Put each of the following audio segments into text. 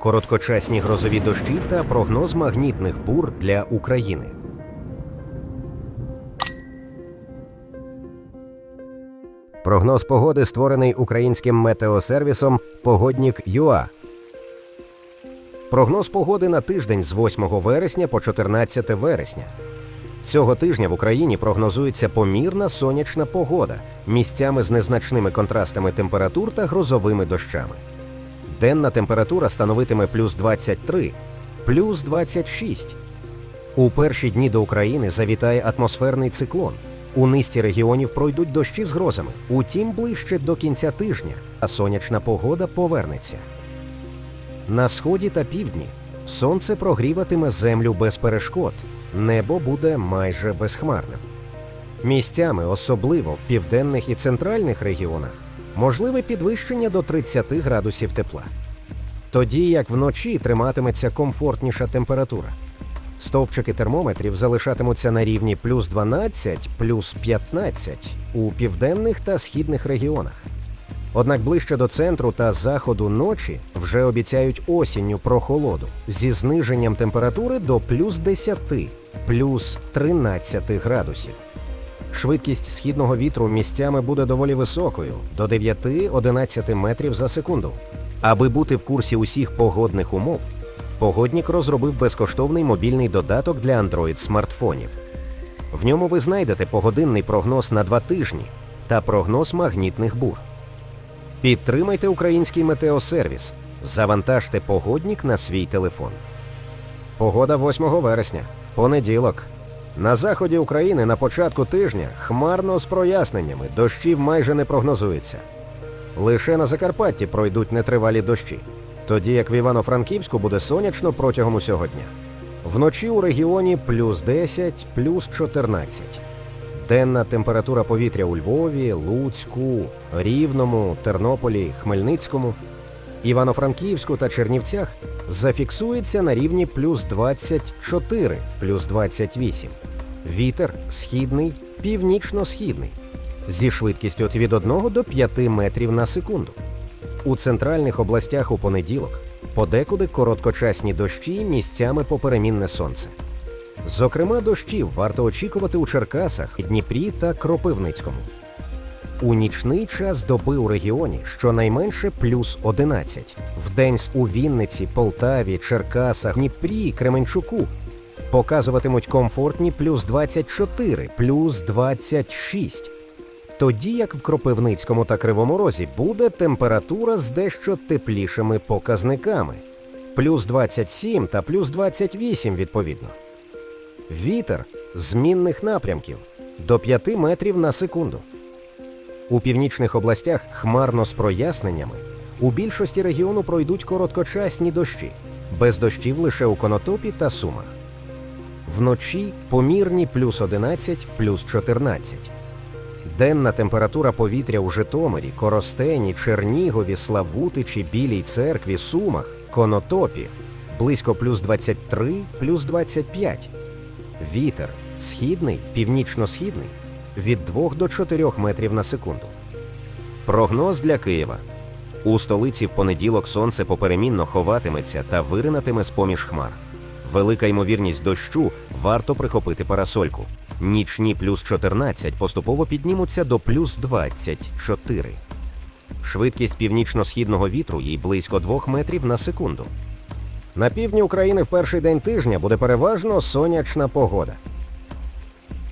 короткочасні грозові дощі та прогноз магнітних бур для України. Прогноз погоди створений українським метеосервісом Погоднік ЮА. Прогноз погоди на тиждень з 8 вересня по 14 вересня. Цього тижня в Україні прогнозується помірна сонячна погода місцями з незначними контрастами температур та грозовими дощами. Денна температура становитиме плюс 23, плюс 26. У перші дні до України завітає атмосферний циклон. У низці регіонів пройдуть дощі з грозами. Утім, ближче до кінця тижня, а сонячна погода повернеться. На сході та півдні сонце прогріватиме землю без перешкод, небо буде майже безхмарним. Місцями, особливо в південних і центральних регіонах, можливе підвищення до 30 градусів тепла. Тоді як вночі триматиметься комфортніша температура. Стовпчики термометрів залишатимуться на рівні плюс 12, плюс 15 у південних та східних регіонах. Однак ближче до центру та заходу ночі вже обіцяють осінню прохолоду зі зниженням температури до плюс 10, плюс 13 градусів. Швидкість східного вітру місцями буде доволі високою до 9-11 метрів за секунду. Аби бути в курсі усіх погодних умов, погоднік розробив безкоштовний мобільний додаток для Android смартфонів. В ньому ви знайдете погодинний прогноз на два тижні та прогноз магнітних бур. Підтримайте український метеосервіс. Завантажте погоднік на свій телефон. Погода 8 вересня. Понеділок. На заході України на початку тижня хмарно з проясненнями. Дощів майже не прогнозується. Лише на Закарпатті пройдуть нетривалі дощі, тоді як в Івано-Франківську буде сонячно протягом усього дня. Вночі у регіоні плюс 10, плюс 14. Денна температура повітря у Львові, Луцьку, Рівному, Тернополі, Хмельницькому, Івано-Франківську та Чернівцях зафіксується на рівні плюс 24, плюс 28. Вітер східний, північно-східний зі швидкістю від 1 до 5 метрів на секунду. У центральних областях у понеділок подекуди короткочасні дощі місцями поперемінне сонце. Зокрема, дощів варто очікувати у Черкасах, Дніпрі та Кропивницькому. У нічний час доби у регіоні щонайменше плюс 11. Вдень у Вінниці, Полтаві, Черкасах, Дніпрі, Кременчуку показуватимуть комфортні плюс 24, плюс 26. Тоді як в Кропивницькому та Кривому Розі буде температура з дещо теплішими показниками плюс 27 та плюс 28 відповідно. Вітер змінних напрямків до 5 метрів на секунду. У північних областях хмарно з проясненнями. У більшості регіону пройдуть короткочасні дощі, без дощів лише у Конотопі та Сумах. Вночі помірні плюс 11, плюс 14. Денна температура повітря у Житомирі, Коростені, Чернігові, Славутичі, Білій церкві, Сумах, Конотопі близько плюс 23, плюс 25. Вітер східний, північно-східний від 2 до 4 метрів на секунду. Прогноз для Києва. У столиці в понеділок сонце поперемінно ховатиметься та виринатиме з поміж хмар. Велика ймовірність дощу варто прихопити парасольку. Нічні плюс 14 поступово піднімуться до плюс 24. Швидкість північно-східного вітру їй близько 2 метрів на секунду. На півдні України в перший день тижня буде переважно сонячна погода.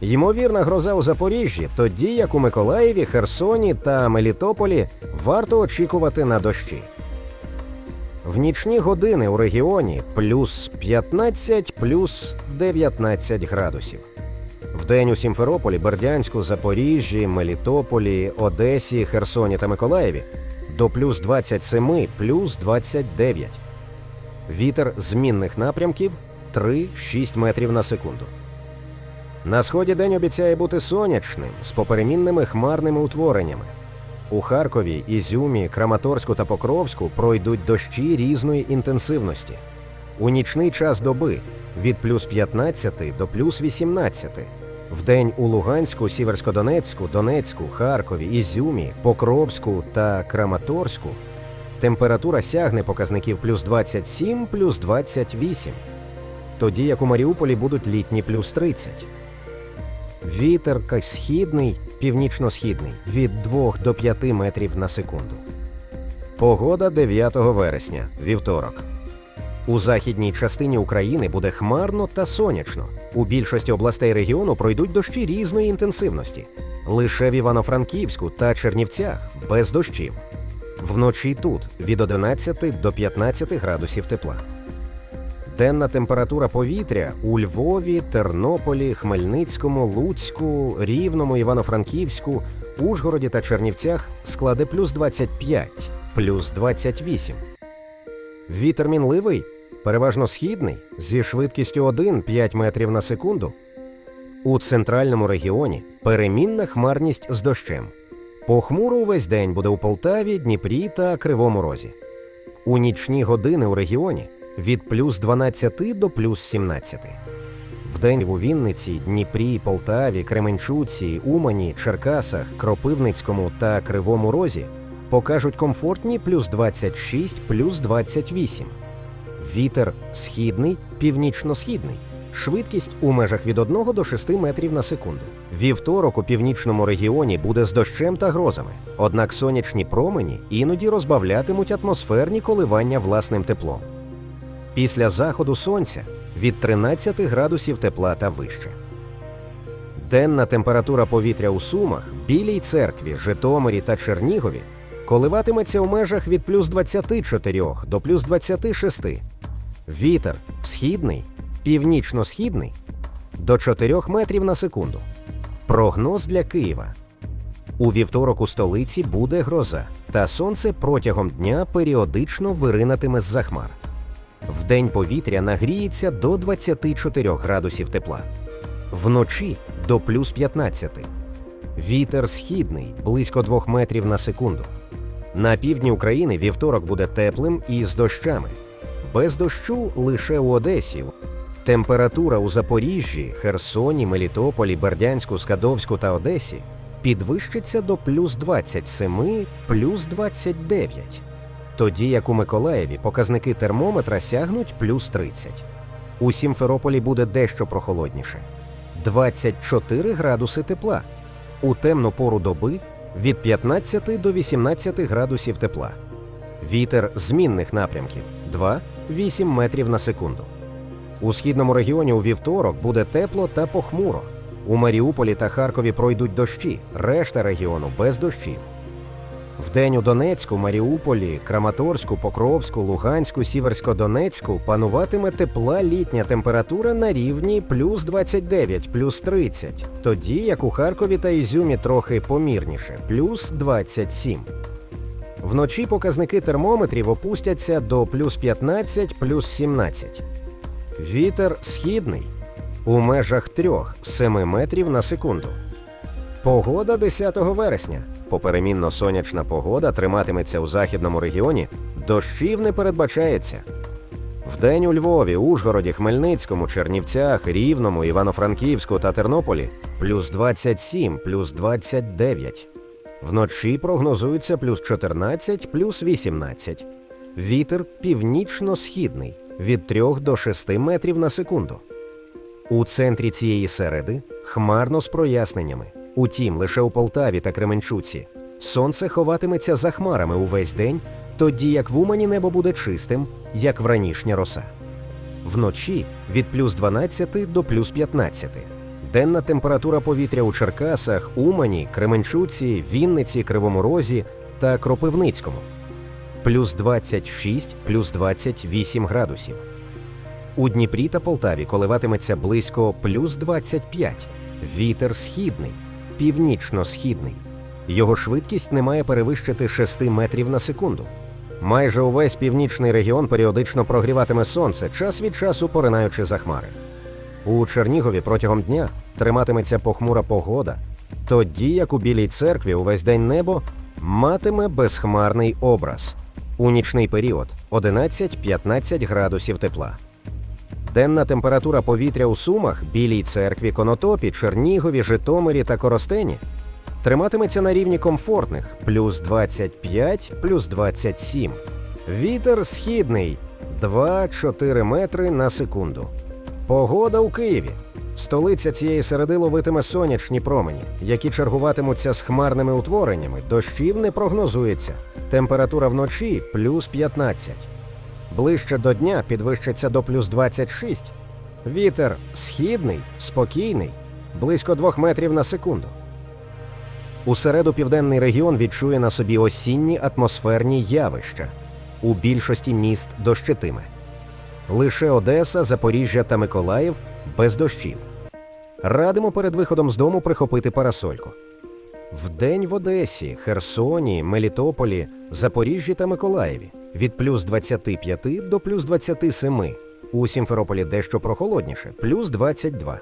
Ймовірна гроза у Запоріжжі, тоді як у Миколаєві, Херсоні та Мелітополі варто очікувати на дощі. В нічні години у регіоні плюс 15, плюс 19 градусів. Вдень у Сімферополі, Бердянську, Запоріжжі, Мелітополі, Одесі, Херсоні та Миколаєві до плюс 27, плюс 29. Вітер змінних напрямків 3-6 метрів на секунду. На сході день обіцяє бути сонячним з поперемінними хмарними утвореннями. У Харкові, Ізюмі, Краматорську та Покровську пройдуть дощі різної інтенсивності. У нічний час доби від плюс 15 до плюс 18. Вдень у Луганську, Сіверськодонецьку, Донецьку, Харкові, Ізюмі, Покровську та Краматорську температура сягне показників плюс 27, плюс 28, тоді як у Маріуполі будуть літні плюс 30. Вітер східний, північно-східний від 2 до 5 метрів на секунду. Погода 9 вересня, вівторок. У західній частині України буде хмарно та сонячно. У більшості областей регіону пройдуть дощі різної інтенсивності. Лише в Івано-Франківську та Чернівцях без дощів. Вночі тут від 11 до 15 градусів тепла. Денна температура повітря у Львові, Тернополі, Хмельницькому, Луцьку, Рівному, Івано-Франківську, Ужгороді та Чернівцях складе плюс 25, плюс 28. Вітер мінливий, переважно східний, зі швидкістю 1-5 метрів на секунду. У центральному регіоні перемінна хмарність з дощем. Похмуро увесь день буде у Полтаві, Дніпрі та Кривому Розі. У нічні години у регіоні від плюс 12 до плюс 17. Вдень у Вінниці, Дніпрі, Полтаві, Кременчуці, Умані, Черкасах, Кропивницькому та Кривому Розі покажуть комфортні плюс 26, плюс 28. Вітер східний, північно-східний. Швидкість у межах від 1 до 6 метрів на секунду. Вівторок у північному регіоні буде з дощем та грозами. Однак сонячні промені іноді розбавлятимуть атмосферні коливання власним теплом. Після заходу сонця від 13 градусів тепла та вище. Денна температура повітря у Сумах, Білій церкві, Житомирі та Чернігові коливатиметься у межах від плюс 24 до плюс 26. Вітер східний, північно-східний до 4 метрів на секунду. Прогноз для Києва. У вівторок у столиці буде гроза, та сонце протягом дня періодично виринатиме з-за хмар. Вдень повітря нагріється до 24 градусів тепла, вночі до плюс 15. Вітер східний близько 2 метрів на секунду. На півдні України вівторок буде теплим і з дощами. Без дощу лише у Одесі. Температура у Запоріжжі, Херсоні, Мелітополі, Бердянську, Скадовську та Одесі підвищиться до плюс 27, плюс 29 тоді як у Миколаєві показники термометра сягнуть плюс 30. У Сімферополі буде дещо прохолодніше 24 градуси тепла. У темну пору доби від 15 до 18 градусів тепла. Вітер змінних напрямків 2-8 метрів на секунду. У східному регіоні у вівторок буде тепло та похмуро. У Маріуполі та Харкові пройдуть дощі, решта регіону без дощів. Вдень у Донецьку, Маріуполі, Краматорську, Покровську, Луганську, Сіверсько-Донецьку пануватиме тепла літня температура на рівні плюс 29, плюс 30, тоді як у Харкові та Ізюмі трохи помірніше, плюс 27. Вночі показники термометрів опустяться до плюс 15, плюс 17. Вітер східний у межах 3-7 метрів на секунду. Погода 10 вересня. Поперемінно сонячна погода триматиметься у західному регіоні, дощів не передбачається. Вдень у Львові, Ужгороді, Хмельницькому, Чернівцях, Рівному, Івано-Франківську та Тернополі плюс 27, плюс 29. Вночі прогнозується плюс 14, плюс 18. Вітер північно-східний від 3 до 6 метрів на секунду. У центрі цієї середи хмарно з проясненнями. Утім, лише у Полтаві та Кременчуці сонце ховатиметься за хмарами увесь день, тоді як в Умані небо буде чистим, як вранішня роса. Вночі від плюс 12 до плюс 15. Денна температура повітря у Черкасах, Умані, Кременчуці, Вінниці, Кривому Розі та Кропивницькому плюс 26, плюс 28 градусів. У Дніпрі та Полтаві коливатиметься близько плюс 25. Вітер східний, північно-східний. Його швидкість не має перевищити 6 метрів на секунду. Майже увесь північний регіон періодично прогріватиме сонце, час від часу поринаючи за хмари. У Чернігові протягом дня триматиметься похмура погода, тоді як у Білій церкві увесь день небо матиме безхмарний образ. У нічний період 11-15 градусів тепла. Денна температура повітря у Сумах, Білій церкві, Конотопі, Чернігові, Житомирі та Коростені триматиметься на рівні комфортних плюс 25, плюс 27. Вітер східний 2-4 метри на секунду. Погода у Києві. Столиця цієї середи ловитиме сонячні промені, які чергуватимуться з хмарними утвореннями. Дощів не прогнозується. Температура вночі плюс 15. Ближче до дня підвищиться до плюс 26. Вітер східний, спокійний, близько 2 метрів на секунду. У середу південний регіон відчує на собі осінні атмосферні явища. У більшості міст дощитиме. Лише Одеса, Запоріжжя та Миколаїв без дощів. Радимо перед виходом з дому прихопити парасольку. Вдень в Одесі, Херсоні, Мелітополі, Запоріжжі та Миколаєві від плюс 25 до плюс 27. У Сімферополі дещо прохолодніше плюс 22.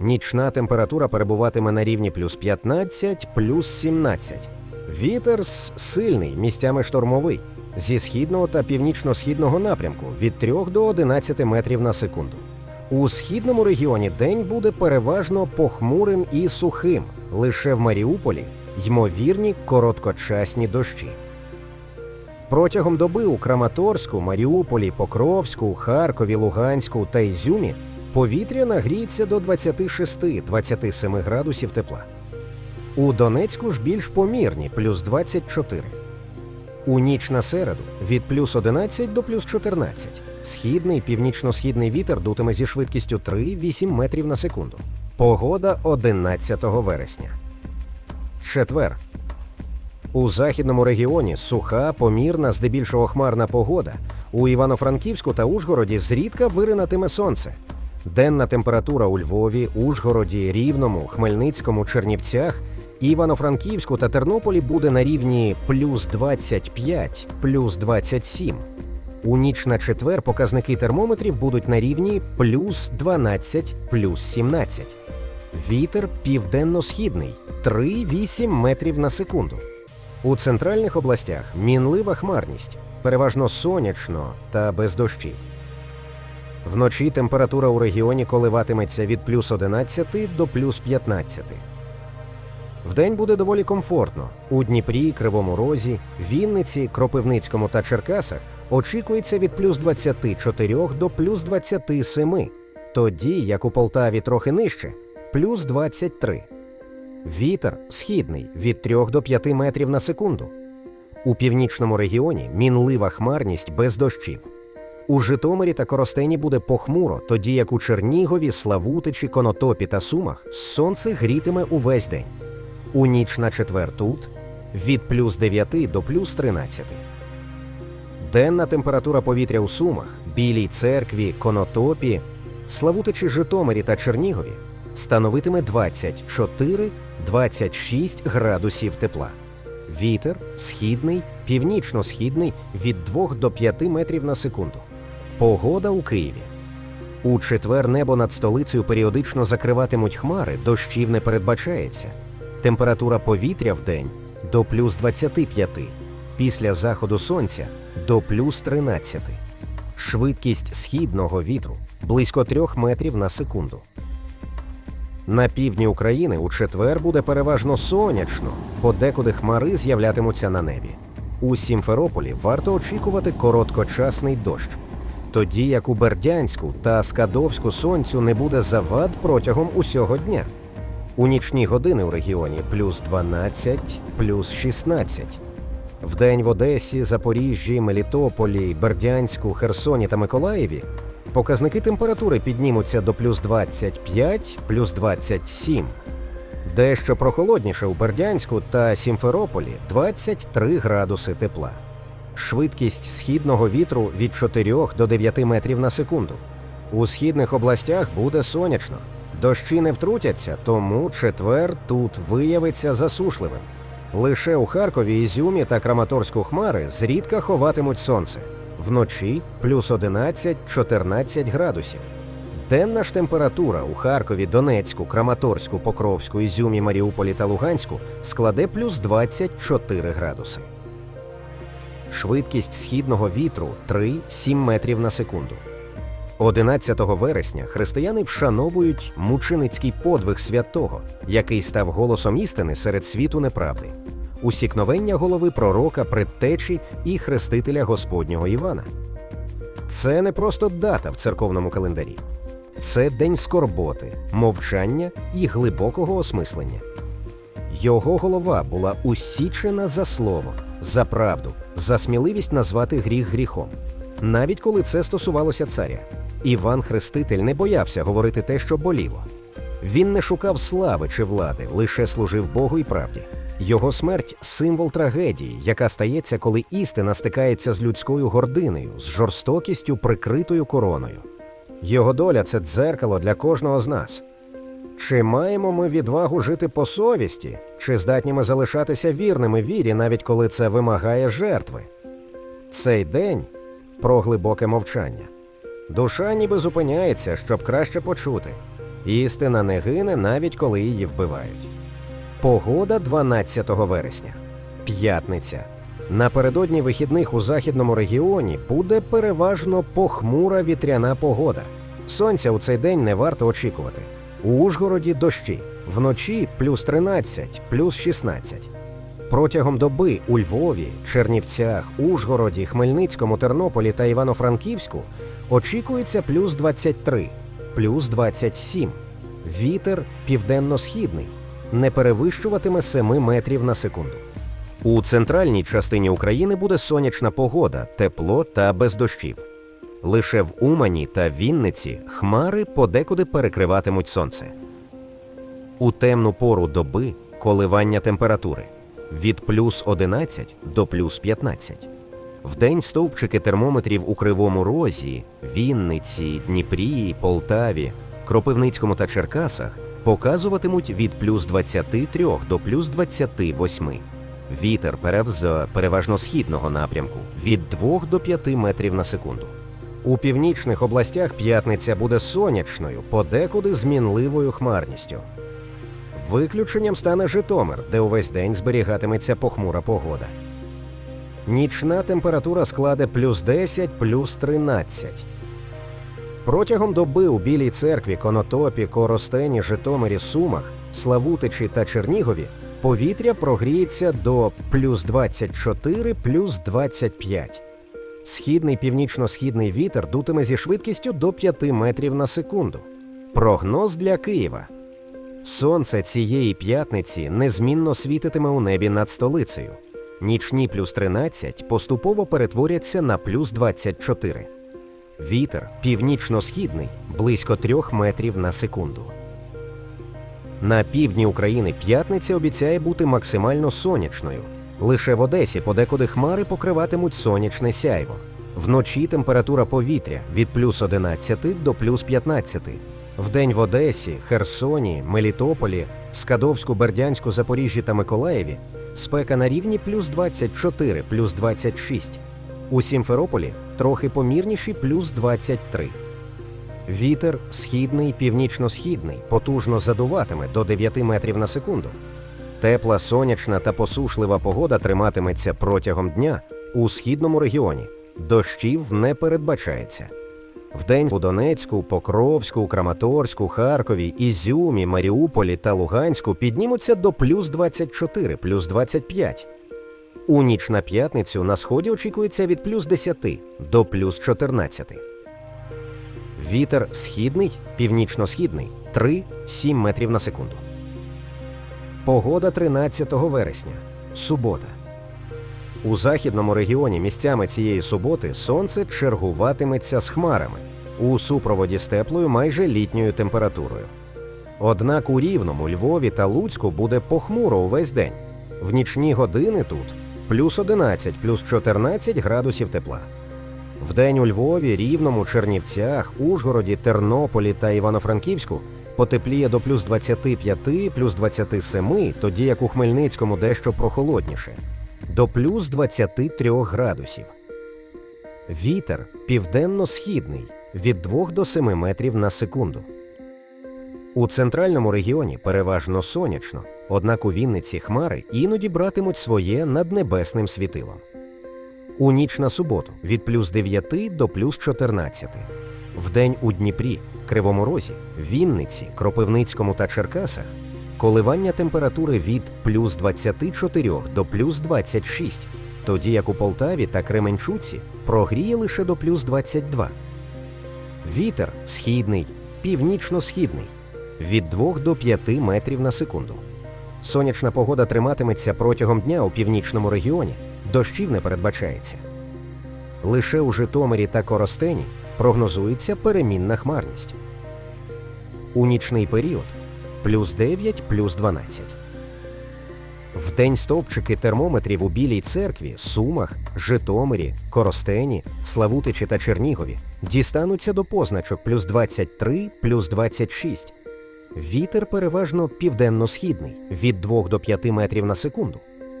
Нічна температура перебуватиме на рівні плюс 15, плюс 17. Вітер сильний, місцями штормовий. Зі східного та північно-східного напрямку від 3 до 11 метрів на секунду. У східному регіоні день буде переважно похмурим і сухим. Лише в Маріуполі ймовірні короткочасні дощі. Протягом доби у Краматорську, Маріуполі, Покровську, Харкові, Луганську та Ізюмі повітря нагріється до 26-27 градусів тепла. У Донецьку ж більш помірні плюс 24. У ніч на середу від плюс 11 до плюс 14. Східний північно-східний вітер дутиме зі швидкістю 3-8 метрів на секунду. Погода 11 вересня. Четвер. У західному регіоні суха, помірна, здебільшого хмарна погода. У Івано-Франківську та Ужгороді зрідка виринатиме сонце. Денна температура у Львові, Ужгороді, Рівному, Хмельницькому, Чернівцях, Івано-Франківську та Тернополі буде на рівні плюс 25, плюс 27. У ніч на четвер показники термометрів будуть на рівні плюс 12, плюс 17. Вітер південно-східний 3-8 метрів на секунду. У центральних областях мінлива хмарність, переважно сонячно та без дощів. Вночі температура у регіоні коливатиметься від плюс 11 до плюс 15. Вдень буде доволі комфортно. У Дніпрі, Кривому Розі, Вінниці, Кропивницькому та Черкасах очікується від плюс 24 до плюс 27, тоді як у Полтаві трохи нижче плюс 23. Вітер східний від 3 до 5 метрів на секунду. У північному регіоні мінлива хмарність без дощів. У Житомирі та Коростені буде похмуро, тоді як у Чернігові, Славутичі, Конотопі та Сумах сонце грітиме увесь день. У ніч на четвер тут від плюс 9 до плюс 13. Денна температура повітря у Сумах, Білій церкві, Конотопі, Славутичі, Житомирі та Чернігові становитиме 24-26 градусів тепла. Вітер східний, північно-східний від 2 до 5 метрів на секунду. Погода у Києві. У четвер небо над столицею періодично закриватимуть хмари, дощів не передбачається. Температура повітря в день до плюс 25, після заходу сонця до плюс 13. Швидкість східного вітру близько 3 метрів на секунду. На півдні України у четвер буде переважно сонячно, подекуди хмари з'являтимуться на небі. У Сімферополі варто очікувати короткочасний дощ, тоді як у Бердянську та Скадовську сонцю не буде завад протягом усього дня. У нічні години у регіоні плюс 12, плюс 16. Вдень в Одесі, Запоріжжі, Мелітополі, Бердянську, Херсоні та Миколаєві показники температури піднімуться до плюс 25, плюс 27. Дещо прохолодніше у Бердянську та Сімферополі 23 градуси тепла. Швидкість східного вітру від 4 до 9 метрів на секунду. У східних областях буде сонячно. Дощі не втрутяться, тому четвер тут виявиться засушливим. Лише у Харкові, Ізюмі та Краматорську хмари зрідка ховатимуть сонце. Вночі плюс 11-14 градусів. Денна ж температура у Харкові, Донецьку, Краматорську, Покровську, Ізюмі, Маріуполі та Луганську складе плюс 24 градуси. Швидкість східного вітру 3-7 метрів на секунду. 11 вересня християни вшановують мученицький подвиг святого, який став голосом істини серед світу неправди, усікновення голови пророка, предтечі і хрестителя Господнього Івана. Це не просто дата в церковному календарі, це день скорботи, мовчання і глибокого осмислення. Його голова була усічена за слово, за правду, за сміливість назвати гріх гріхом, навіть коли це стосувалося царя. Іван Хреститель не боявся говорити те, що боліло. Він не шукав слави чи влади, лише служив Богу і правді. Його смерть символ трагедії, яка стається, коли істина стикається з людською гординою, з жорстокістю, прикритою короною. Його доля це дзеркало для кожного з нас. Чи маємо ми відвагу жити по совісті, чи здатні ми залишатися вірними вірі, навіть коли це вимагає жертви? Цей день про глибоке мовчання. Душа ніби зупиняється, щоб краще почути. Істина не гине, навіть коли її вбивають. Погода 12 вересня. П'ятниця. Напередодні вихідних у західному регіоні буде переважно похмура вітряна погода. Сонця у цей день не варто очікувати. У Ужгороді дощі, вночі плюс 13, плюс 16. Протягом доби у Львові, Чернівцях, Ужгороді, Хмельницькому, Тернополі та Івано-Франківську очікується плюс 23, плюс 27. Вітер південно-східний не перевищуватиме 7 метрів на секунду. У центральній частині України буде сонячна погода, тепло та без дощів. Лише в Умані та Вінниці хмари подекуди перекриватимуть сонце. У темну пору доби коливання температури від плюс 11 до плюс 15. Вдень стовпчики термометрів у Кривому Розі, Вінниці, Дніпрі, Полтаві, Кропивницькому та Черкасах показуватимуть від плюс 23 до плюс 28. Вітер перевз переважно східного напрямку від 2 до 5 метрів на секунду. У північних областях п'ятниця буде сонячною, подекуди з мінливою хмарністю. Виключенням стане Житомир, де увесь день зберігатиметься похмура погода. Нічна температура складе плюс 10, плюс 13. Протягом доби у Білій церкві, Конотопі, Коростені, Житомирі, Сумах, Славутичі та Чернігові повітря прогріється до плюс 24, плюс 25. Східний північно-східний вітер дутиме зі швидкістю до 5 метрів на секунду. Прогноз для Києва. Сонце цієї п'ятниці незмінно світитиме у небі над столицею. Нічні плюс 13 поступово перетворяться на плюс 24. Вітер північно-східний близько 3 метрів на секунду. На півдні України п'ятниця обіцяє бути максимально сонячною. Лише в Одесі подекуди хмари покриватимуть сонячне сяйво. Вночі температура повітря від плюс 11 до плюс 15. Вдень в Одесі, Херсоні, Мелітополі, Скадовську, Бердянську, Запоріжжі та Миколаєві спека на рівні плюс 24, плюс 26. У Сімферополі трохи помірніші плюс 23. Вітер східний, північно-східний, потужно задуватиме до 9 метрів на секунду. Тепла, сонячна та посушлива погода триматиметься протягом дня у східному регіоні. Дощів не передбачається. Вдень у Донецьку, Покровську, Краматорську, Харкові, Ізюмі, Маріуполі та Луганську піднімуться до плюс 24, плюс 25. У ніч на п'ятницю на сході очікується від плюс 10 до плюс 14. Вітер східний, північно-східний 3-7 метрів на секунду. Погода 13 вересня. Субота. У західному регіоні місцями цієї суботи сонце чергуватиметься з хмарами у супроводі з теплою майже літньою температурою. Однак у Рівному, Львові та Луцьку буде похмуро увесь день. В нічні години тут плюс 11, плюс 14 градусів тепла. Вдень у Львові, Рівному, Чернівцях, Ужгороді, Тернополі та Івано-Франківську потепліє до плюс 25, плюс 27, тоді як у Хмельницькому дещо прохолодніше, до плюс 23 градусів. Вітер південно-східний від 2 до 7 метрів на секунду. У центральному регіоні переважно сонячно, однак у Вінниці хмари іноді братимуть своє над небесним світилом. У ніч на суботу від плюс 9 до плюс 14. Вдень у Дніпрі, Кривому Розі, Вінниці, Кропивницькому та Черкасах коливання температури від плюс 24 до плюс 26, тоді як у Полтаві та Кременчуці прогріє лише до плюс 22. Вітер східний, північно-східний від 2 до 5 метрів на секунду. Сонячна погода триматиметься протягом дня у північному регіоні, дощів не передбачається. Лише у Житомирі та Коростені прогнозується перемінна хмарність. У нічний період плюс 9, плюс 12. Вдень стовпчики термометрів у Білій церкві, Сумах, Житомирі, Коростені, Славутичі та Чернігові дістануться до позначок плюс 23, плюс 26. Вітер переважно південно-східний від 2 до 5 метрів на секунду.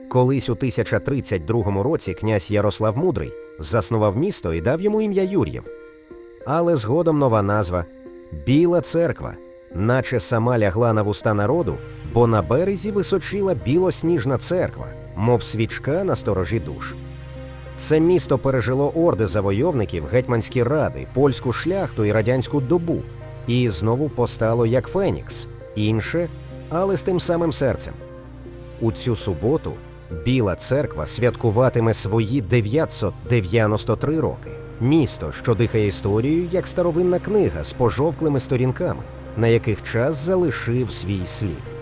Колись у 1032 році князь Ярослав Мудрий заснував місто і дав йому ім'я Юр'єв. Але згодом нова назва Біла церква, наче сама лягла на вуста народу, бо на березі височила білосніжна церква, мов свічка на сторожі душ. Це місто пережило орди завойовників, гетьманські ради, польську шляхту і радянську добу, і знову постало як Фенікс, інше, але з тим самим серцем. У цю суботу Біла церква святкуватиме свої 993 роки. Місто, що дихає історією, як старовинна книга з пожовклими сторінками, на яких час залишив свій слід.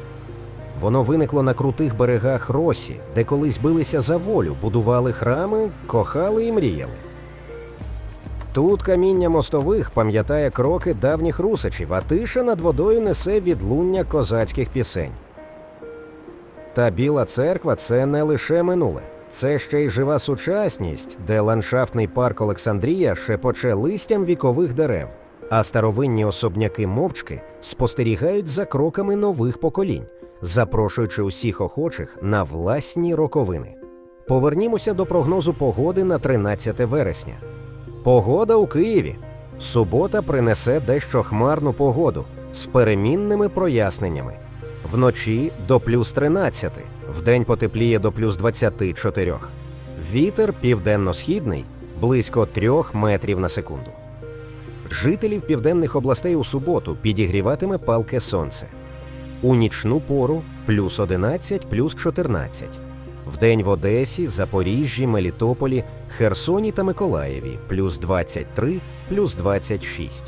Воно виникло на крутих берегах Росі, де колись билися за волю, будували храми, кохали і мріяли. Тут каміння мостових пам'ятає кроки давніх русичів, а тиша над водою несе відлуння козацьких пісень. Та Біла церква це не лише минуле, це ще й жива сучасність, де ландшафтний парк Олександрія шепоче листям вікових дерев, а старовинні особняки мовчки спостерігають за кроками нових поколінь, запрошуючи усіх охочих на власні роковини. Повернімося до прогнозу погоди на 13 вересня. Погода у Києві. Субота принесе дещо хмарну погоду з перемінними проясненнями. Вночі до плюс 13, вдень потепліє до плюс 24. Вітер південно-східний близько 3 метрів на секунду. Жителів південних областей у суботу підігріватиме палке сонце. У нічну пору плюс 11, плюс 14. Вдень в Одесі, Запоріжжі, Мелітополі, Херсоні та Миколаєві плюс 23, плюс 26.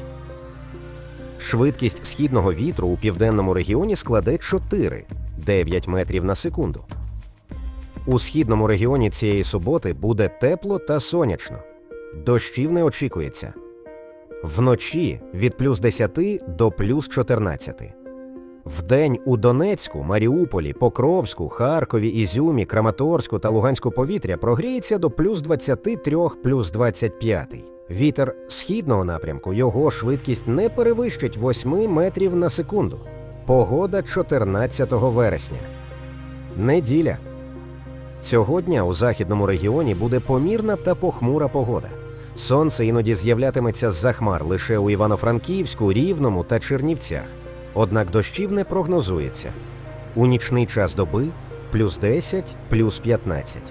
Швидкість східного вітру у південному регіоні складе 4 9 метрів на секунду. У східному регіоні цієї суботи буде тепло та сонячно. Дощів не очікується. Вночі від плюс 10 до плюс 14. Вдень у Донецьку, Маріуполі, Покровську, Харкові, Ізюмі, Краматорську та Луганську повітря прогріється до плюс 23, плюс 25. Вітер східного напрямку його швидкість не перевищить 8 метрів на секунду. Погода 14 вересня. Неділя. Цього дня у західному регіоні буде помірна та похмура погода. Сонце іноді з'являтиметься з-за хмар лише у Івано-Франківську, Рівному та Чернівцях. Однак дощів не прогнозується. У нічний час доби плюс 10, плюс 15.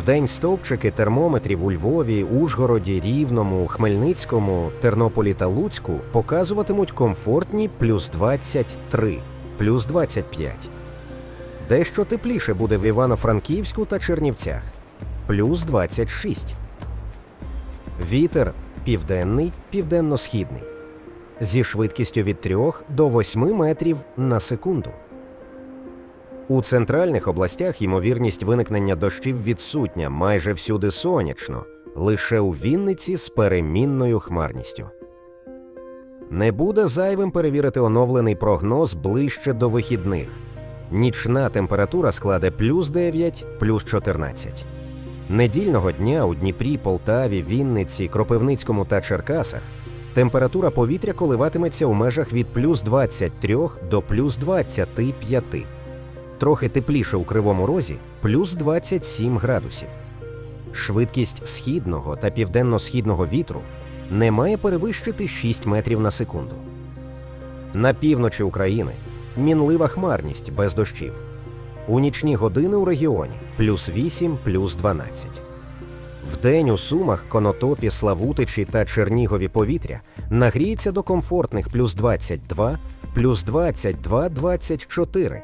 Вдень стовпчики термометрів у Львові, Ужгороді, Рівному, Хмельницькому, Тернополі та Луцьку показуватимуть комфортні плюс 23, плюс 25. Дещо тепліше буде в Івано-Франківську та Чернівцях плюс 26. Вітер південний, південно-східний зі швидкістю від 3 до 8 метрів на секунду. У центральних областях ймовірність виникнення дощів відсутня майже всюди сонячно, лише у Вінниці з перемінною хмарністю. Не буде зайвим перевірити оновлений прогноз ближче до вихідних. Нічна температура складе плюс 9, плюс 14. Недільного дня у Дніпрі, Полтаві, Вінниці, Кропивницькому та Черкасах температура повітря коливатиметься у межах від плюс 23 до плюс 25. Трохи тепліше у Кривому Розі плюс 27 градусів. Швидкість східного та південно-східного вітру не має перевищити 6 метрів на секунду. На півночі України мінлива хмарність без дощів. У нічні години у регіоні плюс 8, плюс 12. Вдень у Сумах, Конотопі, Славутичі та Чернігові повітря нагріється до комфортних плюс 22, плюс 22, 24.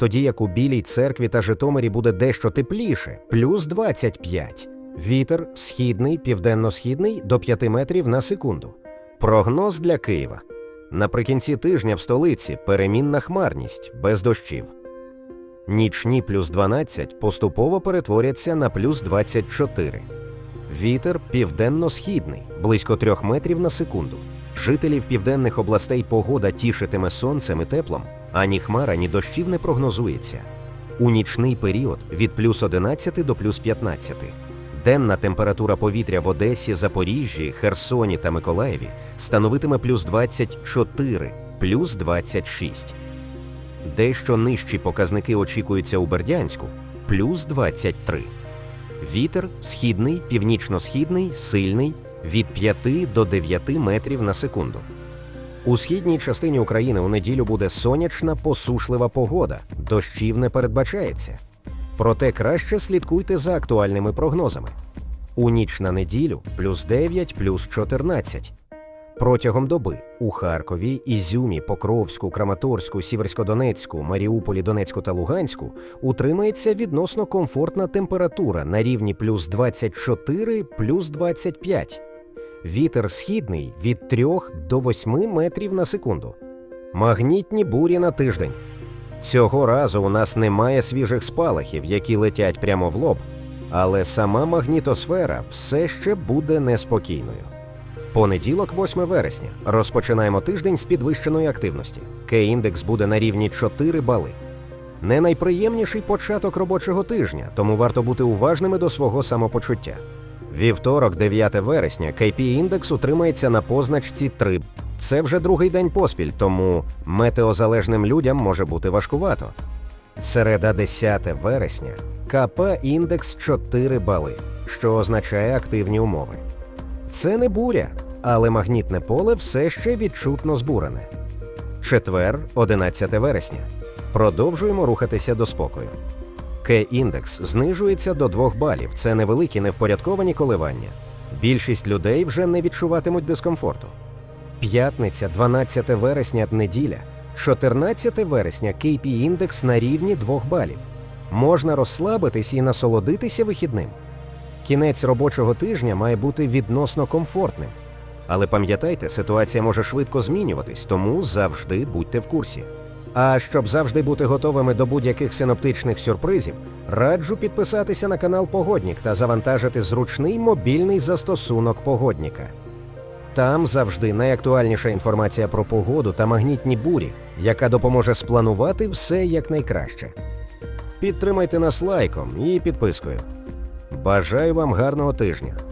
Тоді як у Білій церкві та Житомирі буде дещо тепліше, плюс 25. Вітер східний, південно-східний до 5 метрів на секунду. Прогноз для Києва. Наприкінці тижня в столиці перемінна хмарність без дощів. Нічні плюс 12 поступово перетворяться на плюс 24. Вітер південно-східний, близько 3 метрів на секунду. Жителів південних областей погода тішитиме сонцем і теплом, ані хмара, ні дощів не прогнозується. У нічний період від плюс 11 до плюс 15. Денна температура повітря в Одесі, Запоріжжі, Херсоні та Миколаєві становитиме плюс 24, плюс 26. Дещо нижчі показники очікуються у Бердянську плюс 23. Вітер східний, північно-східний, сильний від 5 до 9 метрів на секунду. У східній частині України у неділю буде сонячна, посушлива погода, дощів не передбачається. Проте краще слідкуйте за актуальними прогнозами. У ніч на неділю плюс 9, плюс 14. Протягом доби у Харкові, Ізюмі, Покровську, Краматорську, Сіверськодонецьку, Маріуполі, Донецьку та Луганську утримається відносно комфортна температура на рівні плюс 24, плюс 25. Вітер східний від 3 до 8 метрів на секунду. Магнітні бурі на тиждень. Цього разу у нас немає свіжих спалахів, які летять прямо в лоб, але сама магнітосфера все ще буде неспокійною. Понеділок, 8 вересня. Розпочинаємо тиждень з підвищеної активності. Кей-індекс буде на рівні 4 бали. Не найприємніший початок робочого тижня, тому варто бути уважними до свого самопочуття. Вівторок, 9 вересня, KP-індекс утримається на позначці 3. Це вже другий день поспіль, тому метеозалежним людям може бути важкувато. Середа 10 вересня, КП індекс 4 бали, що означає активні умови. Це не буря, але магнітне поле все ще відчутно збурене. Четвер, 11 вересня. Продовжуємо рухатися до спокою. К-індекс знижується до 2 балів. Це невеликі невпорядковані коливання. Більшість людей вже не відчуватимуть дискомфорту. П'ятниця, 12 вересня, неділя. 14 вересня KP-індекс на рівні 2 балів. Можна розслабитись і насолодитися вихідним. Кінець робочого тижня має бути відносно комфортним. Але пам'ятайте, ситуація може швидко змінюватись, тому завжди будьте в курсі. А щоб завжди бути готовими до будь-яких синоптичних сюрпризів, раджу підписатися на канал Погоднік та завантажити зручний мобільний застосунок Погодніка. Там завжди найактуальніша інформація про погоду та магнітні бурі, яка допоможе спланувати все якнайкраще. Підтримайте нас лайком і підпискою. Бажаю вам гарного тижня!